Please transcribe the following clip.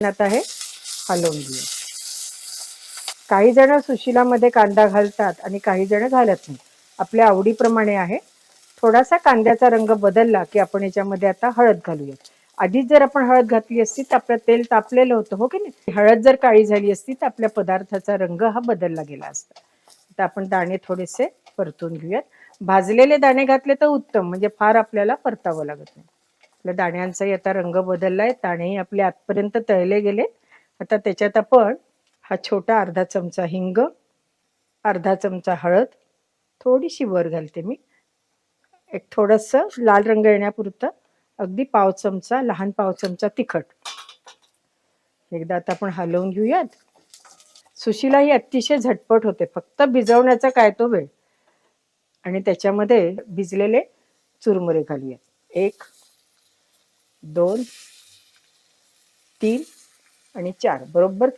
आता हे हलवून घेऊ काही जण सुशिलामध्ये कांदा घालतात आणि काही जण घालत नाही. आपल्या आवडीप्रमाणे आहे. थोडासा कांद्याचा रंग बदलला की आपण याच्यामध्ये आता हळद घालूया आधीच जर आपण हळद घातली असती तर आपलं तेल तापलेलं होतं हो की नाही? हळद जर काळी झाली असती तर आपल्या पदार्थाचा रंग हा बदलला गेला असता. तर आपण दाणे थोडेसे परतून घेऊयात. भाजलेले दाणे घातले तर उत्तम म्हणजे फार आपल्याला परतावं लागत नाही. आपल्या दाण्यांचाही आता रंग बदललाय दाणेही आपले आतपर्यंत तळले गेले आता त्याच्यात आपण हा छोटा अर्धा चमचा हिंग अर्धा चमचा हळद थोडीशी वर घालते मी. एक थोडंसं लाल रंग येण्यापुरतं अगदी पाव चमचा लहान पाव चमचा तिखट. एकदा आता आपण हलवून घेऊयात. सुशीला ही अतिशय झटपट होते. फक्त भिजवण्याचा काय तो वेळ? आणि त्याच्यामध्ये भिजलेले चुरमुरे घालूयात. एक दोन तीन आणि चार. बरोबर?